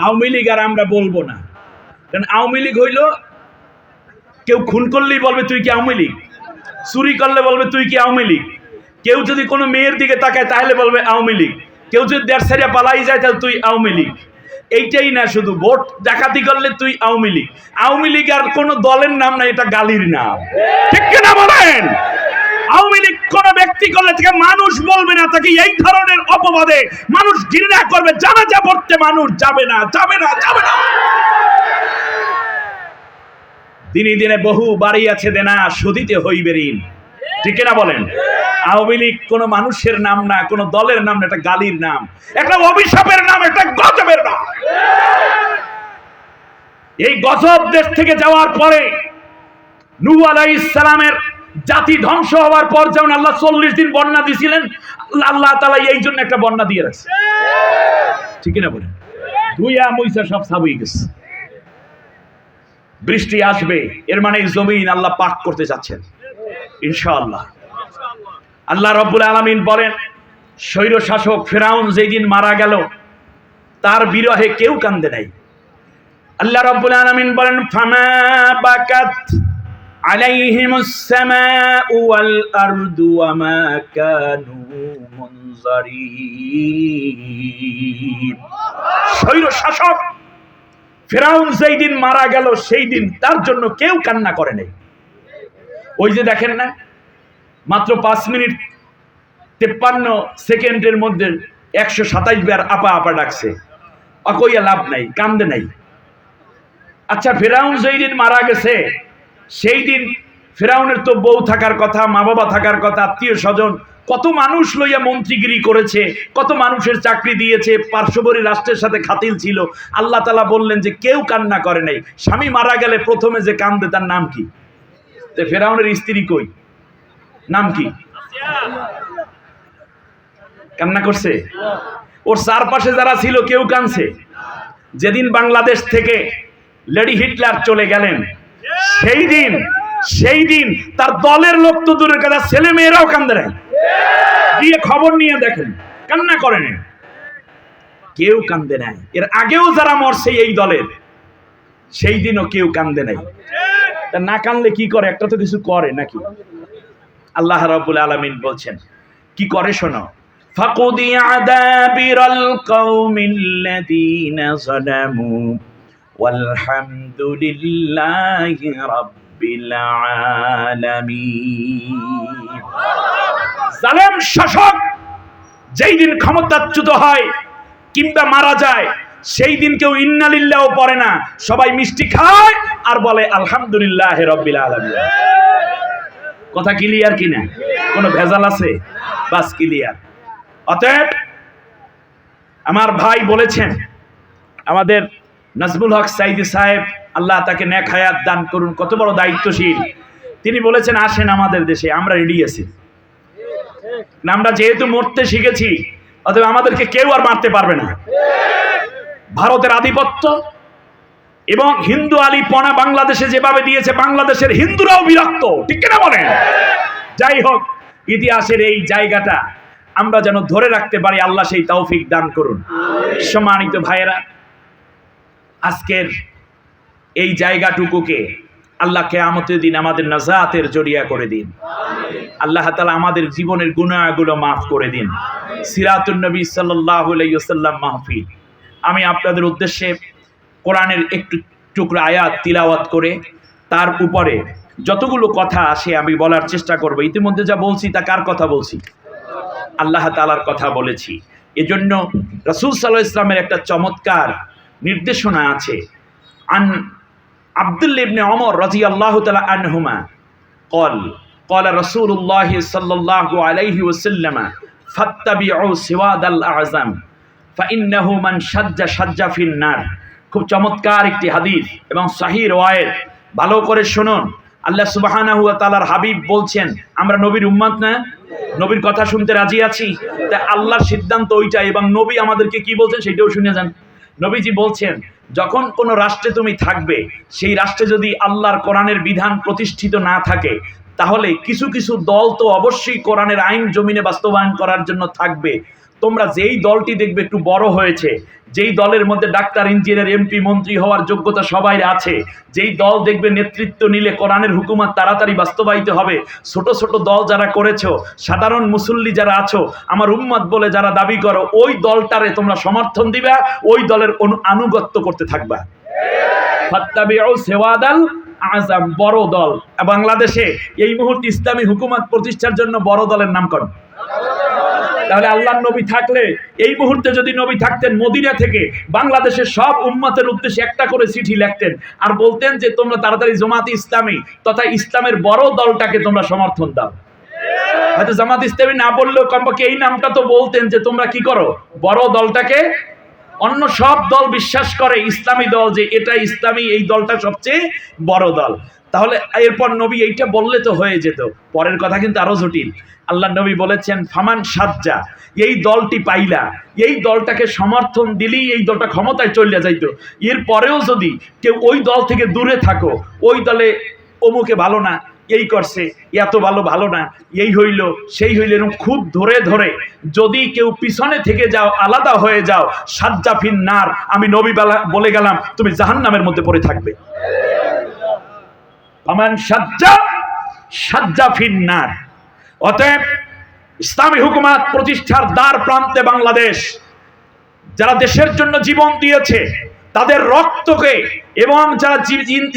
আওয়ামী লীগ আর আমরা বলব না। কারণ আওয়ামী লীগ হইল, কেউ খুন করলেই বলবে, তুই কি আওয়ামী লীগ? চুরি করলে বলবে, তুই কি আওয়ামী লীগ? কেউ যদি কোনো মেয়ের দিকে তাকায়, তাহলে বলবে, আওয়ামী লীগ। কেউ যদি দেড় সারিয়া পালাই যায়, তাহলে তুই আওয়ামী লীগ। এইটাই না শুধু, ভোট ডাকাতি করলে তুই আওয়ামী লীগ। আওয়ামী লীগ আর কোনো দলের নাম না এটা গালির নাম। ঠিক কিনা বলেন? আওয়ামী লীগ কোন ব্যক্তি করলে মানুষ বলবে না, তাকে এই ধরনের অপবাদে মানুষ ঘৃণা করবে। পড়তে মানুষ যাবে না যাবে না যাবে না। দিনে দিনে বহু বাড়ি আছে দেনা হইবে ঋণ। ঠিক না বলেন? আওয়ামী লীগ কোন মানুষের নাম না, কোন দলের নাম না, এটা গালির নাম। একটা অভিশাপের নাম একটা গজবের নাম। এই গজব দেশ থেকে যাওয়ার পরে নূহ আলাইহিস সালামের জাতি ধ্বংস হওয়ার পর যেমন আল্লাহ চল্লিশ দিন বন্যা দিয়েছিলেন, আল্লাহ- তালা এই জন্য একটা বন্যা দিয়ে রাখছে। ঠিক না বলেন? ধুইয়া মুইসা সব সাবই গেছে। বৃষ্টি আসবে, এর মানে জমিন আল্লাহ পাক করতে যাচ্ছেন ইনশাআল্লাহ। আল্লাহ রব্বুল আলামিন বলেন স্বৈর শাসক ফেরাউন যেই দিন মারা গেল, তার বিরহে কেউ কান্দে নাই। আল্লাহ রব্বুল আলামিন বলেন ফানা বাকাত সামাউ ওয়াল আরদু ওয়া মা কানু মুনজারিন। শাসক, ফেরাউন যেই দিন মারা গেল সেই দিন তার জন্য কেউ কান্না করে নাই। ওই যে দেখেন না, মাত্র পাঁচ মিনিট তেপ্পান্ন সেকেন্ডের মধ্যে একশো সাতাইশ বার আপা আপা ডাকছে। অকইয়া লাভ নাই, কান্দে নাই। আচ্ছা ফেরাউন যেই দিন মারা গেছে সেই দিন ফেরাউনের তো বউ থাকার কথা মা বাবা থাকার কথা আত্মীয় স্বজন কত মানুষ লইয়া মন্ত্রীগিরি করেছে, কত মানুষের চাকরি দিয়েছে, পার্শ্ববর্তী রাষ্ট্রের সাথে খাতিল ছিল। আল্লাহ তালা বললেন যে কেউ কান্না করে নাই। স্বামী মারা গেলে প্রথমে যে কান্দে তার নাম কি? তো ফেরাউনের স্ত্রী কই? নাম কি? কান্না করছে? ওর চারপাশে যারা ছিল কেউ কানছে যেদিন বাংলাদেশ থেকে লেডি হিটলার চলে গেলেন সেই দিন সেই দিন তার দলের লোক তো দূরের কথা, ছেলে মেয়েরাও কান্দে নাই। দিয়ে খবর নিয়ে দেখেন, কান্না করেন কেউ কান্দে নাই। এর আগেও যারা মরছে এই দলের, সেই দিনও কেউ কান্দে নাই। না কানলে কি করে? একটা তো কিছু করে নাকি? আল্লাহ রাব্বুল আলামিন বলছেন, কি করে শোনো? ফাকুদি আদাবিরাল কওমিল্লাযীনা যালামু ওয়ালহামদুলিল্লাহি রাব্বিল আলামিন। জালেম শাসক যেই দিন ক্ষমতাচ্যুত হয় কিংবা মারা যায়, সেই দিন কেউ ইন্নালিল্লাহ পড়ে না। সবাই মিষ্টি খায় আর বলে, আলহামদুলিল্লাহ রব্বিল আলামিন। কথা ক্লিয়ার কিনা? কোনো ভেজাল আছে? বাস ক্লিয়ার অতএব, আমার ভাই বলেছেন, আমাদের নাজমুল হক সাইদি সাহেব, আল্লাহ তাকে নেক হায়াত দান করুন, কত বড় দায়িত্বশীল। তিনি বলেছেন, আসেন আমাদের দেশে, আমরা রেডি আছি। আমরা যেহেতু মরতে শিখেছি, অতএব আমাদেরকে কেউ আর মারতে পারবে না। ভারতের আধিপত্য এবং হিন্দু আলী পনা বাংলাদেশে যেভাবে দিয়েছে, বাংলাদেশের হিন্দুরাও বিরক্ত, ঠিক কিনা বলেন? যাই হোক, ইতিহাসের এই জায়গাটা আমরা যেন ধরে রাখতে পারি, আল্লাহ সেই তৌফিক দান করুন। সম্মানিত ভাইয়েরা আজকের এই জায়গাটুকুকে আল্লাহ কেয়ামতের দিন আমাদের নাজাতের জড়িয়া করে দিন। আল্লাহ তালা আমাদের জীবনের গুণাগুলো মাফ করে দিন। সিরাতুল নবী সাল্লাহ সাল্লাম মাহফিল। আমি আপনাদের উদ্দেশ্যে কোরআনের একটু টুকরা আয়াত তিলাওয়াত করে, তার উপরে যতগুলো কথা আসে আমি বলার চেষ্টা করব। ইতিমধ্যে যা বলছি তা কার কথা বলছি? আল্লাহ তালার কথা বলেছি। এজন্য রসুল সাল্লাহ ইসলামের একটা চমৎকার নির্দেশনা আছে আন আব্দুল ইবনে অমর রাজি আল্লাহ তালা আনহুমা কল قال رسول الله صلى الله عليه وسلم فاتبعوا سواد الأعظم فإنه من شج شج في النار খুব চমৎকার একটি হাদিস এবং সাহির ওয়ায়ের ভালো করে শুনুন আল্লাহ সুবহানাহু ওয়া তাআলার হাবিব বলছেন আমরা নবীর উম্মত না নবীর কথা শুনতে রাজি আছি তা আল্লাহর সিদ্ধান্ত ওইটা এবং নবী আমাদেরকে কি বলছেন সেটাও শুনে যান নবীজি বলছেন, যখন কোনো রাষ্ট্রে তুমি থাকবে, সেই রাষ্ট্রে যদি আল্লাহর কোরআনের বিধান প্রতিষ্ঠিত না থাকে, তাহলে কিছু কিছু দল তো অবশ্যই কোরআনের আইন জমিনে বাস্তবায়ন করার জন্য থাকবে। তোমরা যেই দলটি দেখবে একটু বড় হয়েছে, যেই দলের মধ্যে ডাক্তার, ইঞ্জিনিয়ার এমপি মন্ত্রী হওয়ার যোগ্যতা সবাই আছে, যেই দল দেখবে নেতৃত্ব নিলে কোরআনের হুকুমাত তাড়াতাড়ি বাস্তবায়িত হবে, ছোট ছোট দল যারা করেছ, সাধারণ মুসল্লি যারা আছো, আমার উম্মত বলে যারা দাবি করো, ওই দলটারে তোমরা সমর্থন দিবা, ওই দলের আনুগত্য করতে থাকবা। সেওয়াদাল আজম বড় দল। বাংলাদেশে এই মুহূর্তে ইসলামী হুকুমত প্রতিষ্ঠার জন্য বড় দলের নামকরণ তাহলে আল্লাহ নবী থাকলে, এই মুহূর্তে যদি নবী থাকতেন মদিনা থেকে, বাংলাদেশের সব উম্মতের উদ্দেশ্যে একটা করে চিঠি লিখতেন আর বলতেন যে, তোমরা তাড়াতাড়ি জমাত ইসলামী তথা ইসলামের বড় দলটাকে তোমরা সমর্থন দাও। হয়তো জামাত ইসলামী না বললেও কমপক্ষে এই নামটা তো বলতেন যে, তোমরা কি করো? বড় দলটাকে? অন্য সব দল বিশ্বাস করে, ইসলামী দল যে, এটা ইসলামী, এই দলটা সবচেয়ে বড় দল। তাহলে এরপর নবী এইটা বললে তো হয়ে যেত। পরের কথা কিন্তু আরও জটিল। আল্লাহ নবী বলেছেন, ফামান সাজ্জা, এই দলটি পাইলা। এই দলটাকে সমর্থন দিলেই এই দলটা ক্ষমতায় চলে যাইত। এর পরেও যদি কেউ ওই দল থেকে দূরে থাকো, ওই দলে অমুকে ভালো না, এই করছে এত ভালো ভালো না, এই হইল, সেই হইল এরকম খুব ধরে ধরে। যদি কেউ পিছনে থেকে যাও, আলাদা হয়ে যাও সাজ্জাফিন নার, আমি নবী বলে গেলাম, তুমি জাহান্নামের মধ্যে পড়ে থাকবে। আমান সাজ্জা সাজ্জাফিন নার অতএব ইসলামী হুকুমাত প্রতিষ্ঠার দ্বার প্রান্তে বাংলাদেশ, যারা দেশের জন্য জীবন দিয়েছে, তাদের রক্তকে এবং যারা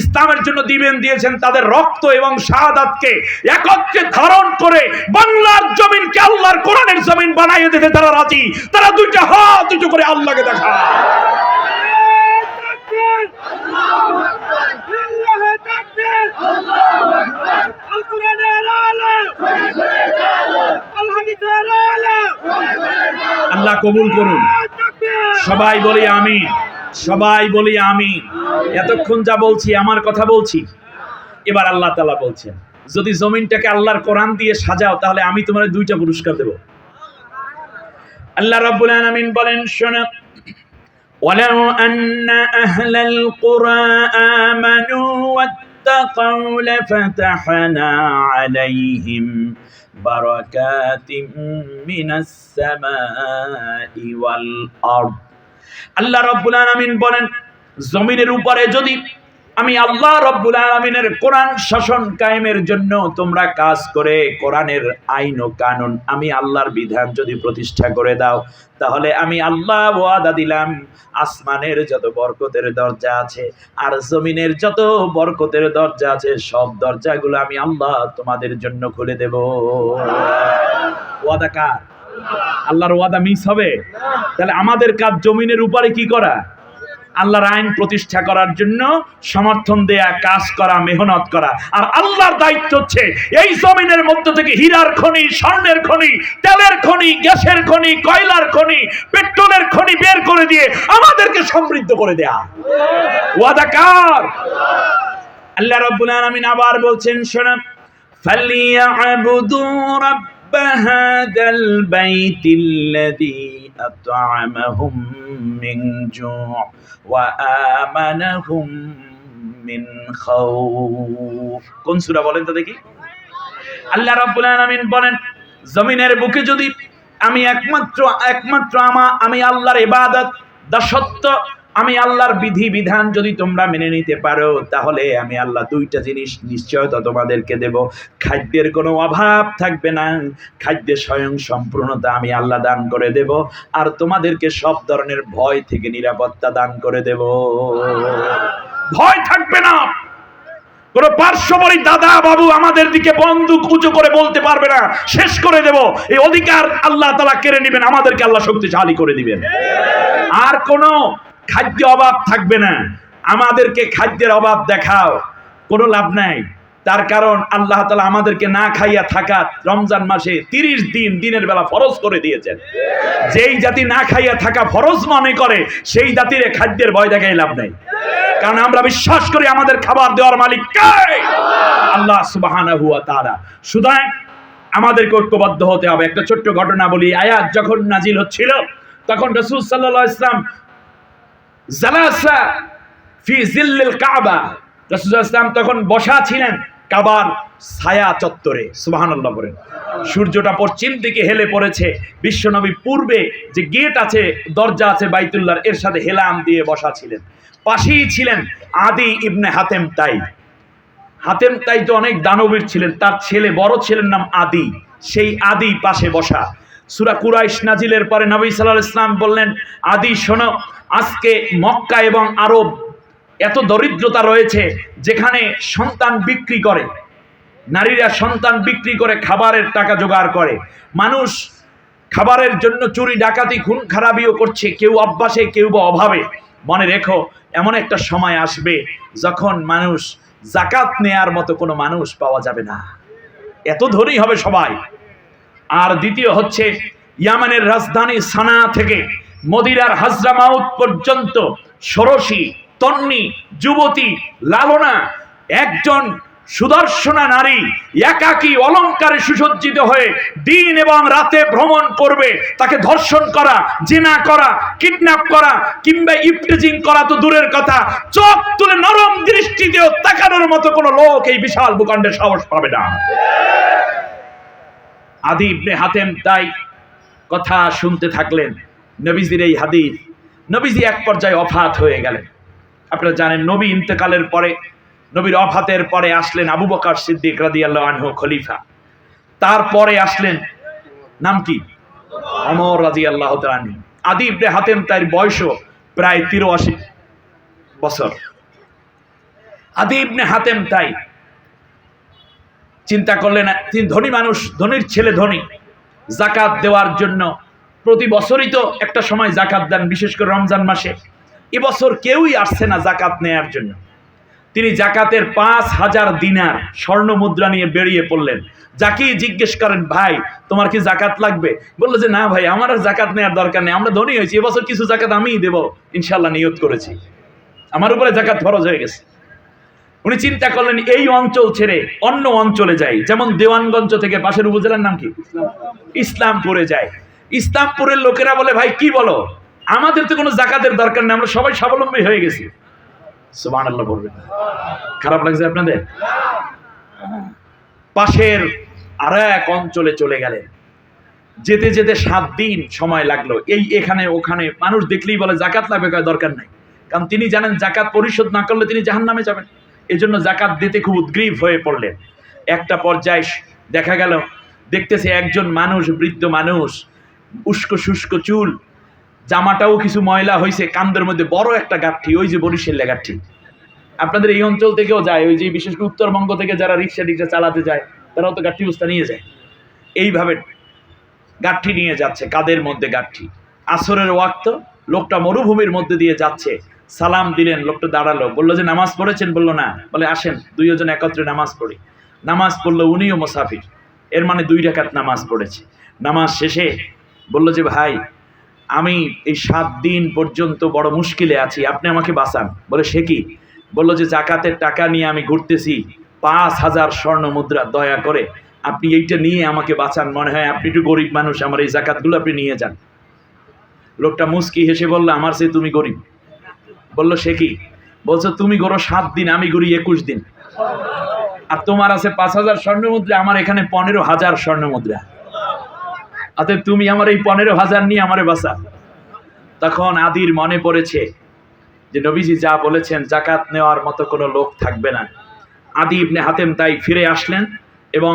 ইসলামের জন্য দিবেন দিয়েছেন, তাদের রক্ত এবং শাহাদাতকে একত্রে ধারণ করে বাংলার জমিনকে আল্লাহর কোরআনের জমিন বানাইয়ে দিতে তারা রাজি। তারা দুইটা হাত দুটো করে আল্লাহকে দেখা আল্লাহ কবুল করুন সবাই বলি আমি সবাই বলি আমি এতক্ষণ যা বলছি আমার কথা বলছি এবার আল্লাহ তালা বলছেন যদি জমিনটাকে আল্লাহর কোরআন দিয়ে সাজাও তাহলে আমি তোমার দুইটা পুরস্কার দেব আল্লাহ রাব্বুল আলামিন বলেন শোনো ولو أن أهل القرى آمنوا واتقوا لفتحنا عليهم بركات من السماء والأرض আল্লাহ রব্বুল আলামিন বলেন জমিনের উপরে যদি আমি আল্লাহ রব্বুল আলমিনের কোরআন শাসন কায়েমের জন্য তোমরা কাজ করে কোরআনের আইন ও কানুন আমি আল্লাহর বিধান যদি প্রতিষ্ঠা করে দাও, তাহলে আমি আল্লাহ ওয়াদা দিলাম, আসমানের যত বরকতের দরজা আছে আর জমিনের যত বরকতের দরজা আছে, সব দরজাগুলো আমি আল্লাহ তোমাদের জন্য খুলে দেব। ওয়াদা কার? আল্লাহর ওয়াদা মিস হবে? তাহলে আমাদের কাজ জমিনের উপরে কি করা? আল্লাহর আইন প্রতিষ্ঠা করার জন্য সমর্থন দেয়া, কাজ করা, মেহনত করা। আর আল্লাহর দায়িত্ব হচ্ছে এই জমিনের মধ্যে থেকে হীরার খনি, স্বর্ণের খনি, তেলের খনি, গ্যাসের খনি, কয়লার খনি, পেট্রোলের খনি বের করে দিয়ে আমাদেরকে সমৃদ্ধ করে দেয়া। ওয়াদা কার? আল্লাহ রাব্বুল আলামিন আবার বলছেন শোনা ফালিয়া আবুদু রাব্ব رب هذا البيت الذي أطعمهم من جوع وآمنهم من خوف কোন সূরা বলেন তো দেখি আল্লাহ রাব্বুল আলামিন বলেন জমিনের বুকে যদি আমি একমাত্র একমাত্র আমা আমি আল্লাহর ইবাদত দাসত্ব আমি আল্লাহর বিধি, বিধান যদি তোমরা মেনে নিতে পারো, তাহলে আমি আল্লাহ দুইটা জিনিস নিশ্চয়তা তোমাদেরকে দেব। খাদ্যের কোনো অভাব থাকবে না। খাদ্যের স্বয়ং সম্পূর্ণতা আমি আল্লাহ দান করে দেব। আর তোমাদেরকে সব ধরনের ভয় থেকে নিরাপত্তা দান করে দেব। ভয় থাকবে না। কোন পার্শ্ববর্তী দাদা, বাবু আমাদের দিকে বন্দুক উঁচু করে বলতে পারবে না। শেষ করে দেব। এই অধিকার আল্লাহ তালা কেড়ে নেবেন। আমাদেরকে আল্লাহ শক্তিশালী করে দিবেন। আর কোনো খাদ্য অভাব থাকবে না। আমাদেরকে খাদ্যের অভাব দেখাও, কোনো লাভ নাই। তার কারণ আল্লাহ তালা আমাদেরকে না খাইয়া থাকা রমজান মাসে তিরিশ দিন দিনের বেলা ফরজ করে দিয়েছেন। যেই জাতি না খাইয়া থাকা ফরজ মনে করে, সেই জাতির খাদ্যের ভয় দেখাই লাভ নাই। কারণ আমরা বিশ্বাস করি আমাদের খাবার দেওয়ার মালিক কে আল্লাহ সুবহানাহু ওয়া তাআলা। সুতরাং আমাদেরকে ঐক্যবদ্ধ হতে হবে। একটা ছোট্ট ঘটনা বলি। আয়াত যখন নাজিল হচ্ছিল, তখন রাসূল আলাইহি ইসলাম জালাসা ফি জিল্লিল কাবা। রাসূল তখন বসা ছিলেন কাবার ছায়া চত্বরে, সুবহানাল্লাহ বলেন। সূর্যটা পশ্চিম দিকে হেলে পড়েছে। বিশ্বনবী পূর্বে যে গেট আছে, দরজা আছে বাইতুল্লাহর, এর সাথে হেলাম দিয়ে বসা ছিলেন। পাশেই ছিলেন আদি ইবনে হাতেম তাই। হাতেম তাই তো অনেক দানবীর ছিলেন, তার ছেলে বড় ছেলের নাম আদি। সেই আদি পাশে বসা। সুরা কুরাইশ নাজিলের পরে নবী সাল্লাহ ইসলাম বললেন, আদি শোনো, আজকে মক্কা এবং আরব এত দরিদ্রতা রয়েছে যেখানে সন্তান বিক্রি করে। নারীরা সন্তান বিক্রি করে খাবারের টাকা জোগাড় করে। মানুষ খাবারের জন্য চুরি, ডাকাতি, খুন, খারাপিও করছে, কেউ অভ্যাসে, কেউ বা অভাবে। মনে রেখো, এমন একটা সময় আসবে যখন মানুষ জাকাত নেয়ার মতো কোনো মানুষ পাওয়া যাবে না। এত ধনী হবে সবাই। আর দ্বিতীয় হচ্ছে ইয়ামানের রাজধানী সানা থেকে মদিরার হাজরামাউত পর্যন্ত ষোড়শী, তন্নি, যুবতী, লালনা, একজন সুদর্শনা নারী, একাকী, অলঙ্কারে সুসজ্জিত হয়ে দিন এবং রাতে ভ্রমণ করবে। তাকে ধর্ষণ করা, জেনা করা, কিডন্যাপ করা, কিংবা ইফটেজিং করা তো দূরের কথা। চোখ তুলে নরম দৃষ্টিতেও তাকানোর মতো কোনো লোক এই বিশাল ভূখণ্ডে সাহস পাবে না। আদি ইবনে হাতেম তাই কথা শুনতে থাকলেন। নবীজির এই হাদিস, নবীজি এক পর্যায়ে অফাত হয়ে গেলেন। আপনারা জানেন, নবী ইন্তেকালের পরে, নবীর অফাতের পরে আসলেন আবু বকার সিদ্দিক রাদিয়াল্লাহু আনহু খলিফা। তারপরে আসলেন, নাম কি? অমর তাআলা আনহু। আদি ইবনে হাতেম তার বয়সও প্রায় তিরাশি বছর। আদি ইবনে হাতেম তাই চিন্তা করলেন তিনি ধনী মানুষ, ধনীর ছেলে ধনী, জাকাত দেওয়ার জন্য প্রতি বছরই তো একটা সময় জাকাত দেন, বিশেষ করে রমজান মাসে। এবছর কেউই আসছে না জাকাত নেয়ার জন্য। তিনি জাকাতের পাঁচ হাজার দিনার স্বর্ণ মুদ্রা নিয়ে বেরিয়ে পড়লেন। যাকেই জিজ্ঞেস করেন, ভাই, তোমার কি জাকাত লাগবে? বলল যে, না ভাই, আমার আর জাকাত নেওয়ার দরকার নেই, আমরা ধনী হয়েছি, এবছর কিছু জাকাত আমিই দেবো। ইনশাল্লাহ নিয়ত করেছি। আমার উপরে জাকাত ফরজ হয়ে গেছে। উনি চিন্তা করলেন, এই অঞ্চল ছেড়ে অন্য অঞ্চলে যাই। যেমন দেওয়ানগঞ্জ থেকে পাশের উপজেলার নাম কি? ইসলামপুরে যায় ইসলামপুরের লোকেরা বলে, ভাই, কি বলো? আমাদের তো কোনো জাকাতের দরকার নেই, আমরা সবাই স্বাবলম্বী হয়ে গেছি। বলবেন। খারাপ লাগছে আপনাদের? পাশের আর এক অঞ্চলে চলে গেলেন। যেতে যেতে সাত দিন সময় লাগল। এই এখানে, ওখানে মানুষ দেখলেই বলে, জাকাত লাগবে, দরকার নাই। কারণ তিনি জানেন, জাকাত পরিশোধ না করলে তিনি জাহান নামে যাবেন। এই জন্য জাকাত দিতে খুব উদ্গ্রীব হয়ে পড়লেন। একটা পর্যায়ে দেখা গেল, দেখতেছে একজন মানুষ, বৃদ্ধ মানুষ, উস্কো শুষ্ক চুল, জামাটাও কিছু ময়লা হয়েছে কান্দের মধ্যে বড় একটা গাঠি, ওই যে বরিশাল গাঠি। আপনাদের এই অঞ্চল থেকেও যায়, ওই যে বিশেষ করে উত্তরবঙ্গ থেকে যারা রিক্সা টিক্সা চালাতে যায়, তারাও তো গাঠি বস্তা নিয়ে যায়। এইভাবে গাঠি নিয়ে যাচ্ছে, কাদের মধ্যে গাঠি? আসরের ওয়াক্ত লোকটা মরুভূমির মধ্যে দিয়ে যাচ্ছে। সালাম দিলেন, লোকটা দাঁড়াল, বলল যে, নামাজ পড়েছেন? বলল, না। বলে, আসেন, দুইজন একত্রে নামাজ পড়ি। নামাজ পড়ল উনিও মোসাফির, এর মানে দুই রাকাত নামাজ পড়েছে। নামাজ শেষে বলল যে, ভাই, আমি এই সাত দিন পর্যন্ত বড় মুশকিলে আছি, আপনি আমাকে বাঁচান। বলে, সে কি? বলল যে, জাকাতের টাকা নিয়ে আমি ঘুরতেছি, পাঁচ হাজার স্বর্ণ মুদ্রা, দয়া করে আপনি এইটা নিয়ে আমাকে বাঁচান, মনে হয় আপনি একটু গরিব মানুষ, আমার এই জাকাতগুলো আপনি নিয়ে যান। লোকটা মুস্কি হেসে বলল, আমার সে তুমি গরিব। বলল, সে কি? বলছো, তুমি গড়ো সাত দিন, আমি গড়ি একুশ দিন। আর তোমার আছে পাঁচ হাজার স্বর্ণ মুদ্রা, আমার এখানে পনেরো হাজার স্বর্ণ মুদ্রা। অতএব তুমি আমার এই পনেরো হাজার নিয়ে আমারে বাঁচা। তখন আদির মনে পড়েছে যে নবীজি যা বলেছেন, জাকাত নেওয়ার মতো কোনো লোক থাকবে না। আদি ইবনে হাতেম তাই ফিরে আসলেন এবং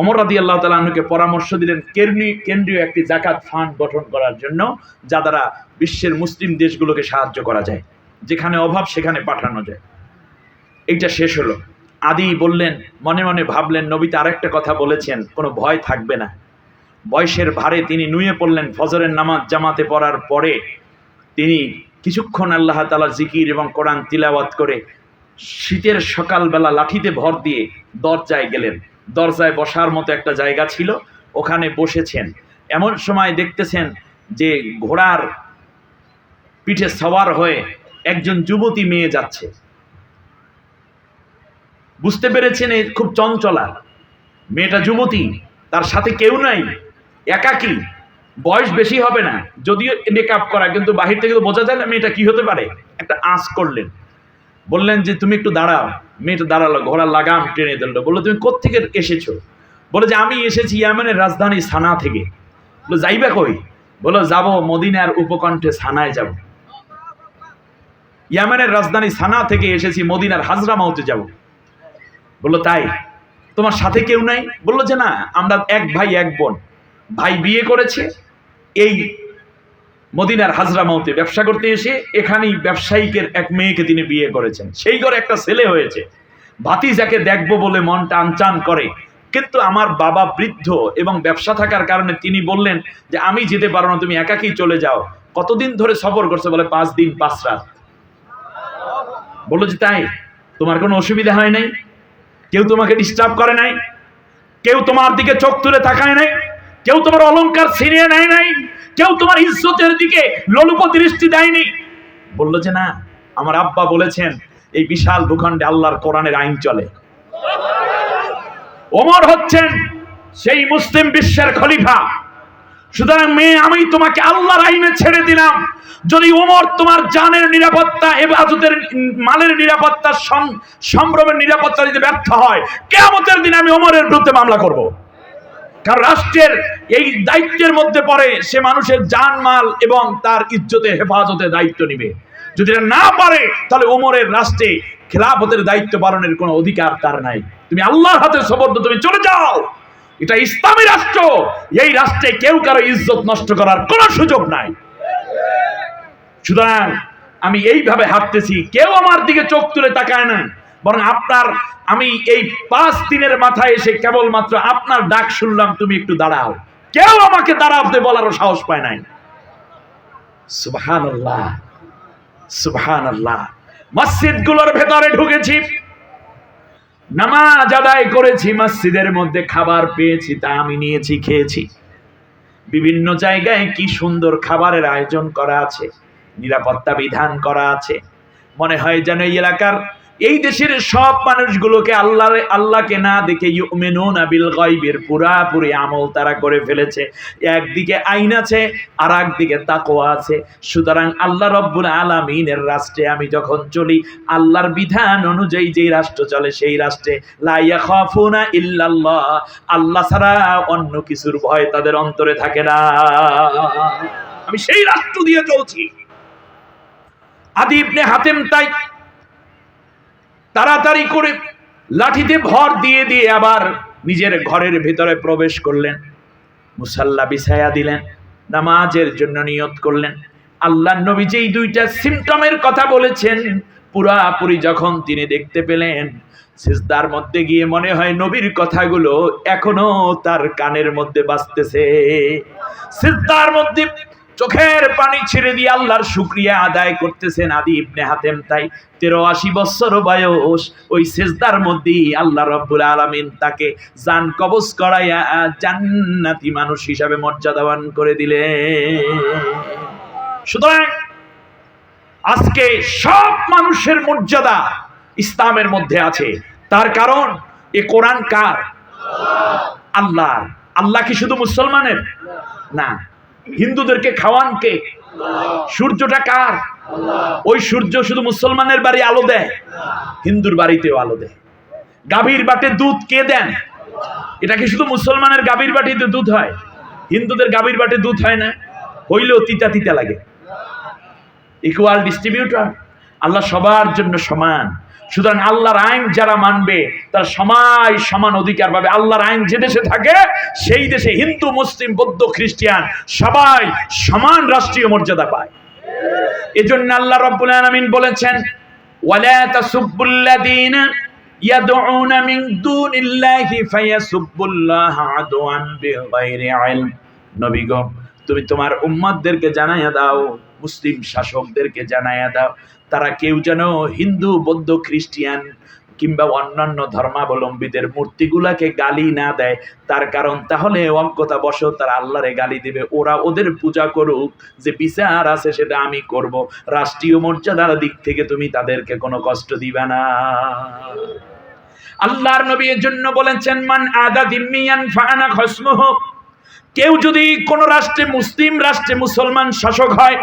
অমর রাদি আল্লাহ তালুকে পরামর্শ দিলেন কেন্দ্রীয় কেন্দ্রীয় একটি জাকাত ফান্ড গঠন করার জন্য, যা দ্বারা বিশ্বের মুসলিম দেশগুলোকে সাহায্য করা যায়। যেখানে অভাব, সেখানে পাঠানো যায়। এইটা শেষ হলো। আদি বললেন, মনে মনে ভাবলেন নবীতে আরেকটা কথা বলেছেন, কোনো ভয় থাকবে না। বয়সের ভারে তিনি নুয়ে পড়লেন, ফজরের নামাজ জামাতে পড়ার পরে তিনি কিছুক্ষণ আল্লাহ তালা জিকির এবং কোরআন তিলাওয়াত করে শীতের সকালবেলা লাঠিতে ভর দিয়ে দরজায় গেলেন। দরজায় বসার মতো একটা জায়গা ছিল, ওখানে বসেছেন। এমন সময় দেখতেছেন যে ঘোড়ার পিঠে সওয়ার হয়ে একজন যুবতী মেয়ে যাচ্ছে। বুঝতে পেরেছেন এ খুব চঞ্চলা? মেয়েটা যুবতী, তার সাথে কেউ নাই, একাকী, বয়স বেশি হবে না, যদিও মেকআপ করা, কিন্তু বাহির থেকে তো বোঝা যায় না মেয়েটা কি হতে পারে। একটা আঁচ করলেন। বললেন যে, তুমি একটু দাঁড়াও। মেয়েটা দাঁড়াল, ঘোড়ার লাগাম টেনে দিল। বলল, তুমি কোত্থেকে এসেছ? বলে যে, আমি এসেছি ইয়ামেনের রাজধানী সানা থেকে। বলো যাইবে কই? বলো যাব মদিনার উপকণ্ঠে সানায় যাব। ইয়ামেনের রাজধানী সানা থেকে এসেছি, মদিনার হাজরা মাউতে যাব। বলল, তাই? তোমার সাথে কেউ নাই? বলল যে, না, আমরা এক ভাই, এক বোন। ভাই বিয়ে করেছে, এই মদিনার হাজরা মাউতে ব্যবসা করতে এসে এখানেই ব্যবসায়িকের এক মেয়েকে তিনি বিয়ে করেছেন। সেই ঘরে একটা ছেলে হয়েছে। ভাতিজাকে দেখব বলে মনটা আনচান করে। কিন্তু আমার বাবা বৃদ্ধ এবং ব্যবসা থাকার কারণে তিনি বললেন যে, আমি যেতে পারো না, তুমি একাকেই চলে যাও। কতদিন ধরে সফর করছে? বলে, পাঁচ দিন, পাঁচ রাত। বলল যে, তাই, তোমার কোনো অসুবিধা হয় নাই? কেউ তোমাকে ডিস্টার্ব করে নাই? কেউ তোমার দিকে চোখ তুলে তাকায় নাই? কেউ তোমার অলংকার ছিনিয়ে নেয় নাই? কেউ তোমার ইজ্জতের দিকে লোলুপ দৃষ্টি দেয়নি বলল যে, না, আমার আব্বা বলেছেন, এই বিশাল ভূখণ্ডে আল্লাহর কোরআনের আইন চলে। ওমর হচ্ছেন সেই মুসলিম বিশ্বের খলিফা। সুতরাং মেয়ে আমি তোমাকে আল্লাহর আইনে ছেড়ে দিলাম। যদি ওমর তোমার জানের নিরাপত্তা হেফাজতের মালের নিরাপত্তা সম্ভ্রমের নিরাপত্তা দিতে ব্যর্থ হয় কেমতের দিন আমি ওমরের বিরুদ্ধে মামলা করব। কারণ রাষ্ট্রের এই দায়িত্বের মধ্যে পড়ে সে মানুষের জান, মাল এবং তার ইজ্জতের হেফাজতের দায়িত্ব নিবে। যদি না পারে, তাহলে ওমরের রাষ্ট্রে খেলাফতের দায়িত্ব পালনের কোনো অধিকার তার নাই। তুমি আল্লাহর হাতে সবর্দ তুমি চলে যাও! এটা ইসলামী রাষ্ট্র। এই রাষ্ট্রে কেউ কারও ইজ্জত নষ্ট করার কোনো সুযোগ নাই। সুতরাং আমি এইভাবে হাঁটতেছি। কেউ আমার দিকে চোখ তুলে তাকায় না। বরং আপনার, আমি এই পাঁচ দিনের মাথায় এসে কেবলমাত্র আপনার ডাক শুনলাম, তুমি একটু দাঁড়াও। কেউ আমাকে দাঁড়াতে বলারও সাহস পায় নাই। সুবহান আল্লাহ সুবহান আল্লাহ মসজিদগুলোর ভেতরে ঢুকেছি। নামাজ আদায় করেছি, মসজিদের মধ্যে খাবার পেয়েছি, তা আমি নিয়েছি, খেয়েছি। বিভিন্ন জায়গায় কি সুন্দর খাবারের আয়োজন করা আছে, নিরাপত্তা বিধান করা আছে। মনে হয় যেন এই এলাকার এই দেশের সব মানুষগুলোকে আল্লাহ আল্লাহকে না দেখে ইউমিনুনা বিল গায়বের, পুরাপুরি আমল তারা করে ফেলেছে। একদিকে আইন আছে আর একদিকে তাকওয়া আছে। সুতরাং আল্লাহ রব্বুল আলামিনের রাষ্ট্রে আমি যখন চলি, আল্লাহর বিধান অনুযায়ী যেই রাষ্ট্র চলে সেই রাষ্ট্রে লাইয়া ইয়াখাফুনা ইল্লাল্লাহ। আল্লাহ ছাড়া অন্য কিছুর ভয় তাদের অন্তরে থাকে না। আমি সেই রাষ্ট্র দিয়ে চলছি। আদি ইবনে হাতেম তাই তাড়াতাড়ি করে লাঠিতে ভর দিয়ে দিয়ে আবার নিজের ঘরের ভিতরে প্রবেশ করলেন। মুসাল্লা বিছায়া দিলেন, নামাজের জন্য নিয়ত করলেন। আল্লাহ নবী যেই দুইটা সিমটমের কথা বলেছেন, পুরাপুরি যখন তিনি দেখতে পেলেন, সিজদার মধ্যে গিয়ে মনে হয় নবীর কথাগুলো এখনও তার কানের মধ্যে বাজতেছে। সিজদার মধ্যে চোখের পানি ছেড়ে দিয়ে আল্লাহর শুক্রিয়া আদায় করতেছেন আদি ইবনে হাতেম। তাই তেরো আশি বছর বয়স, ওই সেজদার মধ্যেই আল্লাহ রব্বুল আলামিন তাকে জান কবজ করাইয়া জান্নাতি মানুষ হিসাবে মর্যাদাবান করে দিলেন। সুতরাং আজকে সব মানুষের মর্যাদা ইসলামের মধ্যে আছে। তার কারণ, এ কোরআন কার? আল্লাহ আল্লাহ কি শুধু মুসলমানের? না। হিন্দুদেরকে খাওয়ান কে? সূর্যটা কার? ওই সূর্য শুধু মুসলমানের বাড়ি আলো দেয়, হিন্দুর বাড়িতেও আলো দেয়। গাভীর বাটে দুধ কে দেন? এটা কি শুধু মুসলমানের গাভীর বাটিতে দুধ হয়? হিন্দুদের গাভীর বাটে দুধ হয় না, হইলেও তিতা তিতা লাগে। ইকুয়াল ডিস্ট্রিবিউটর, আল্লাহ সবার জন্য সমান। সুতরাং আল্লাহর আইন যারা মানবে, তারা সবাই সমান অধিকার পাবে। আল্লাহর আইন যে দেশে থাকে, সেই দেশে হিন্দু, মুসলিম, বৌদ্ধ, খ্রিস্টান সবাই সমান রাষ্ট্রীয় মর্যাদা পায়। এজন্য আল্লাহ রাব্বুল আলামিন বলেছেন, ওয়ালা তাসুব্বুল্লাযীনা ইয়াদউনা মিন দুনিল্লাহি ফায়াসুব্বুল্লাহা আদওয়ান বিগাইরি ইলম। নবী গো, তুমি তোমার উম্মতদেরকে জানাইয়া দাও, মুসলিম শাসকদেরকে জানাইয়া দাও। তারা কেউ যেন হিন্দু, বৌদ্ধ, খ্রিস্টিয়ান কিংবা অন্যান্য ধর্মাবলম্বীদের মূর্তিগুলাকে গালি না দেয়, তার কারণ তাহলে অজ্ঞতা বশ তারা আল্লাহরে গালি দিবে। ওরা ওদের পূজা করুক, যে বিচার আছে সেটা আমি করব। রাষ্ট্রীয় মর্যাদার দিক থেকে তুমি তাদেরকে কোনো কষ্ট দিবে না। আল্লাহর নবী এর জন্য বলেছেন, মান আদা দিম্মিয়ান ফানা খসমুহ। কেউ যদি কোনো রাষ্ট্রে মুসলিম, রাষ্ট্রে মুসলমান শাসক হয়,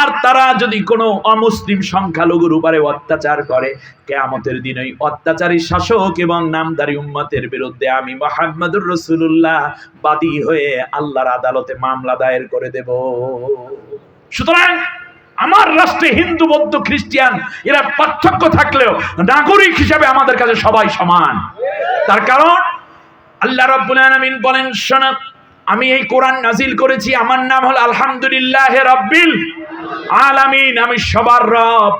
আর তারা যদি কোনো অমুসলিম সংখ্যালঘুর উপরে অত্যাচার করে, কেয়ামতের দিন ওই অত্যাচারী শাসক এবং নামদারি উম্মতের বিরুদ্ধে আমি মোহাম্মদুর রসুল্লাহ বাদী হয়ে আল্লাহর আদালতে মামলা দায়ের করে দেব। সুতরাং আমার রাষ্ট্রে হিন্দু, বৌদ্ধ খ্রিস্টিয়ান এরা পার্থক্য থাকলেও নাগরিক হিসাবে আমাদের কাছে সবাই সমান। তার কারণ আল্লাহ রাব্বুল আলামিন বলেন, শোনা আমি এই কোরআন নাজিল করেছি, আমার নাম হল আলহামদুলিল্লাহ রাব্বিল আলামিন। আমি সবার রব।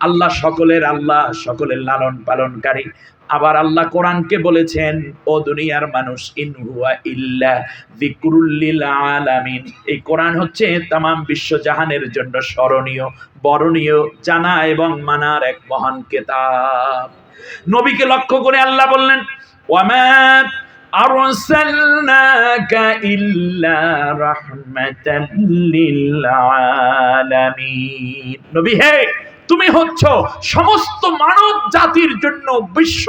আল্লাহ সকলের আল্লাহ, সকলের লালন পালনকারী। আবার আল্লাহ কোরআনকে বলেছেন, ও দুনিয়ার মানুষ, ইন হুয়া ইল্লা যিকরুল্লিল আলামিন। এই কোরআন হচ্ছে তামাম বিশ্ব জাহানের জন্য স্মরণীয়, বরণীয়, জানা এবং মানার এক মহান কেতাব। নবীকে লক্ষ্য করে আল্লাহ বললেন ওয়ামা أرسلناك إلا رحمة للعالمين নবী হে তুমি হচ্ছ সমস্ত মানব জাতির জন্য বিশ্ব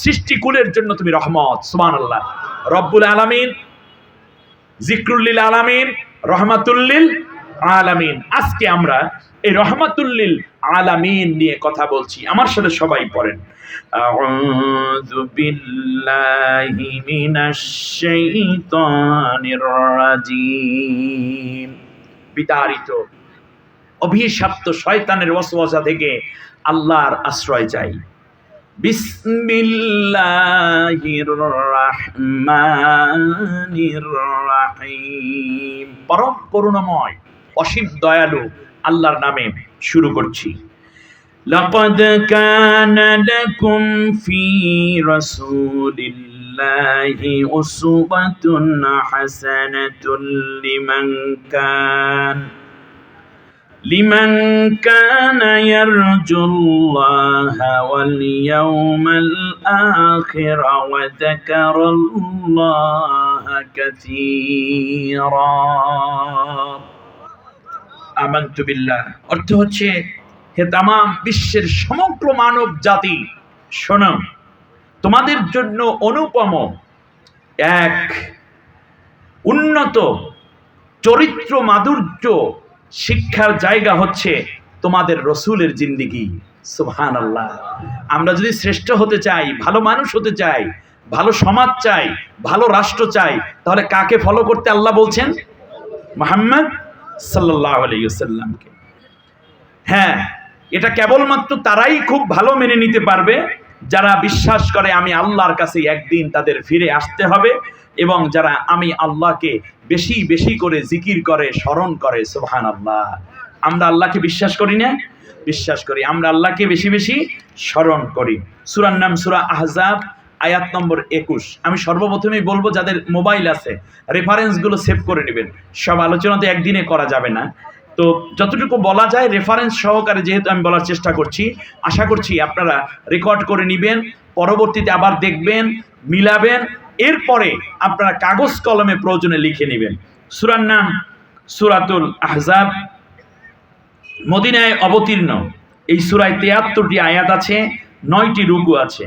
সৃষ্টিকুলের জন্য তুমি রহমত সুবহানাল্লাহ রব্বুল আলামিন জিক্রুল্লিল আলামিন রহমাতুল্লিল আলামিন আজকে আমরা এই রহমাতুল্লিল আলামিন নিয়ে কথা বলছি। আমার সাথে সবাই পড়েন। আউযু বিল্লাহি মিনাশ শাইতানির রাজিম। বিতাড়িত, অভিশপ্ত শয়তানের ওয়াসওয়াসা থেকে আল্লাহর আশ্রয় চাই। বিসমিল্লাহির রহমানির রহিম। পরম করুণাময়, অসীম দয়ালু আল্লাহর নামে শুরু করছি لقد كان لكم في رسول الله أسوة حسنة لمن كان لمن كان يرجو الله واليوم الآخر وذكر الله كثيرا আমান্তুবিল্লাহ অর্থ হচ্ছে, হে তামাম বিশ্বের সমগ্র মানব জাতি, শোনো, তোমাদের জন্য অনুপম এক উন্নত, চরিত্র মাধুর্য শিক্ষার জায়গা হচ্ছে তোমাদের রসুলের জিন্দিগি। সুহান আল্লাহ আমরা যদি শ্রেষ্ঠ হতে চাই, ভালো মানুষ হতে চাই, ভালো সমাজ চাই, ভালো রাষ্ট্র চাই, তাহলে কাকে ফলো করতে আল্লাহ বলছেন? মোহাম্মদ সাল্লাহ আলাইসাল্লামকে হ্যাঁ এটা কেবলমাত্র তারাই খুব ভালো মেনে নিতে পারবে। যারা বিশ্বাস করে আমি আল্লাহর কাছে একদিন তাদের ফিরে আসতে হবে এবং যারা আমি আল্লাহকে বেশি বেশি করে জিকির করে, স্মরণ করে সোহান আল্লাহ আমরা আল্লাহকে বিশ্বাস করি না? বিশ্বাস করি, আমরা আল্লাহকে বেশি বেশি স্মরণ করি। সুরার নাম সুরা আহজাব আয়াত নম্বর একুশ। আমি সর্বপ্রথমেই বলব, যাদের মোবাইল আছে রেফারেন্সগুলো সেভ করে নেবেন। সব আলোচনা তো একদিনে করা যাবে না। তো যতটুকু বলা যায় রেফারেন্স সহকারে যেহেতু আমি বলার চেষ্টা করছি, আশা করছি আপনারা রেকর্ড করে নেবেন, পরবর্তীতে আবার দেখবেন, মিলাবেন, এরপরে আপনারা কাগজ কলমে প্রয়োজনে লিখে নেবেন। সুরার নাম সুরাতুল আহজাব। মদিনায় অবতীর্ণ। এই সুরায় তেয়াত্তরটি আয়াত আছে, নয়টি রুকু আছে।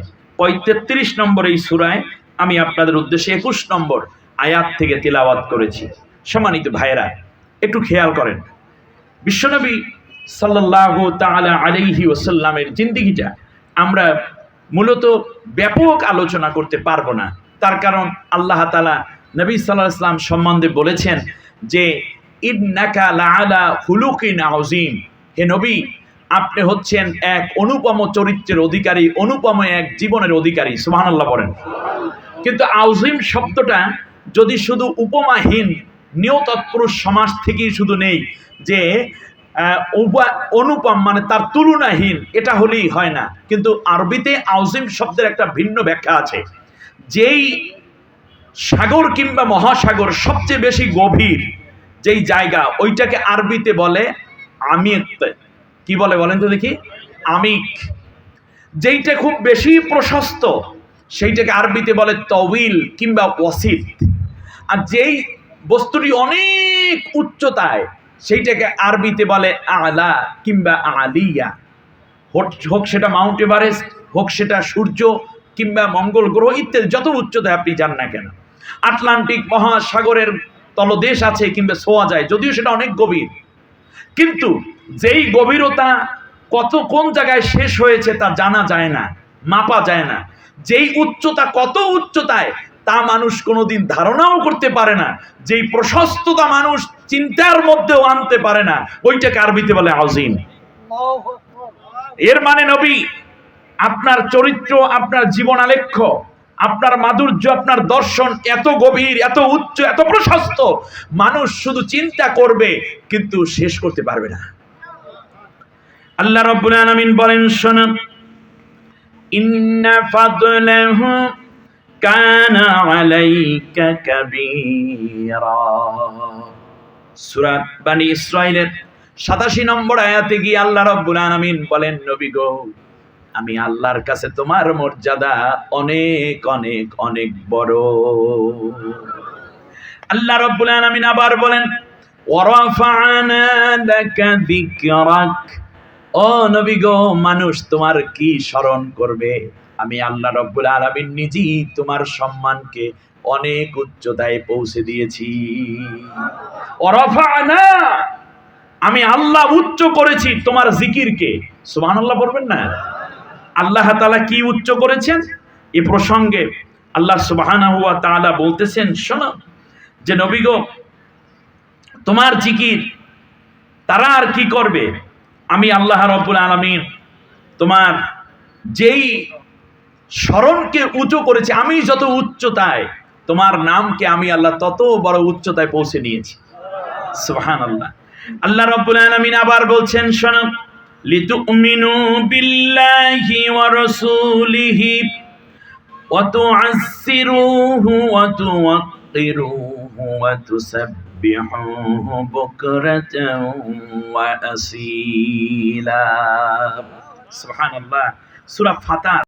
তেত্রিশ নম্বর এই সুরায় আমি আপনাদের উদ্দেশ্যে একুশ নম্বর আয়াত থেকে তিলাওয়াত করেছি। সম্মানিত ভাইয়েরা, একটু খেয়াল করেন। বিশ্বনবী সাল্লাহ তালা আলাইহি ওসাল্লামের জিন্দিগিটা আমরা মূলত ব্যাপক আলোচনা করতে পারব না। তার কারণ আল্লাহ তালা নবী সাল্লাহ ইসলাম সম্বন্ধে বলেছেন যে ইদনাকা লাআলা হুলুকিন আউজিম হে নবী আপনি হচ্ছেন এক অনুপম চরিত্রের অধিকারী, অনুপম এক জীবনের অধিকারী সুহান আল্লাহ বলেন। কিন্তু আউজিম শব্দটা যদি শুধু উপমাহীন, নিয়তৎপুরুষ সমাজ থেকেই শুধু নেই, যে অনুপম মানে তার তুলনাহীন, এটা হলেই হয় না। কিন্তু আরবিতে আউজিম শব্দের একটা ভিন্ন ব্যাখ্যা আছে। যেই সাগর কিংবা মহাসাগর সবচেয়ে বেশি গভীর যেই জায়গা, ওইটাকে আরবিতে বলে আমিক কি বলে বলেন তো দেখি? আমিক। যেইটা খুব বেশি প্রশস্ত, সেইটাকে আরবিতে বলে তবিল কিংবা ওয়াসিদ আর যেই বস্তুটি অনেক উচ্চতায়, সেইটাকে আরবিতে বলে আলা কিংবা আলিয়া। হোক সেটা মাউন্ট এভারেস্ট, হোক সেটা সূর্য কিংবা মঙ্গল গ্রহ ইত্যাদি, যত উচ্চতায় আপনি যান না কেন। আটলান্টিক মহাসাগরের তলদেশ আছে কিংবা ছোঁয়া যায়, যদিও সেটা অনেক গভীর। কিন্তু যেই গভীরতা কত কোন জায়গায় শেষ হয়েছে তা জানা যায় না মাপা যায় না। যেই উচ্চতা কত উচ্চতায় তা মানুষ কোনোদিন ধারণাও করতে পারে না। যেই প্রশস্ততা মানুষ চিন্তার মধ্যেও আনতে পারে না ওইটাকে আরবিতে বলে আজিম এর মানে নবী আপনার চরিত্র আপনার জীবন আলেখ্য আপনার মাধুর্য, আপনার দর্শন এত গভীর, এত উচ্চ, এত প্রশস্ত। মানুষ শুধু চিন্তা করবে, কিন্তু শেষ করতে পারবে না। আল্লাহ রব্বুল আলামিন বলেন, শোনো। ইন্না ফাদলাহু কানা আলাইকা কাবীরা। সূরা বানি ইসরাইলের 87 নম্বর আয়াতে গিয়ে আল্লাহ রব্বুল আলামিন বলেন, নবী গো আমি আল্লাহর কাছে তোমার মর্যাদা অনেক অনেক অনেক বড়। আল্লাহ রব্বুল আলামিন আবার বলেন, ওয়ারাফা'না লাকা ও নবী গো, মানুষ তোমার কি স্মরণ করবে? আমি আল্লাহ রব্বুল আলামিন নিজেই তোমার সম্মানকে অনেক উচ্চতায় পৌঁছে দিয়েছি। ওয়ারাফা'না, আমি আল্লাহ উচ্চ করেছি তোমার জিকিরকে। সুবহানাল্লাহ বলবেন না? আল্লাহ তাআলা কি উচ্চ করেছেন? এ প্রসঙ্গে আল্লাহ সুবহানাহু ওয়া তাআলা বলতেছেন, শোনো, যে নবী গো, তোমার জিকির, তারা আর কি করবে? আমি আল্লাহ রব্বুল আলামিন তোমার যেই স্মরণকে উঁচু করেছি, আমি যত উচ্চতায়, তোমার নামকে আমি আল্লাহ তত বড় উচ্চতায় পৌঁছে নিয়েছি। সুবহানাল্লাহ। আল্লাহ আল্লাহ রব্বুল আলামিন আবার বলছেন, শোনো লিতুমিনু বিল্লাহি ওয়া রাসূলিহি ওয়া তুআসসিরুহু ওয়া তুওয়াক্কিরুহু ওয়া তুসাব্বিহুহু বুকরাতাও ওয়া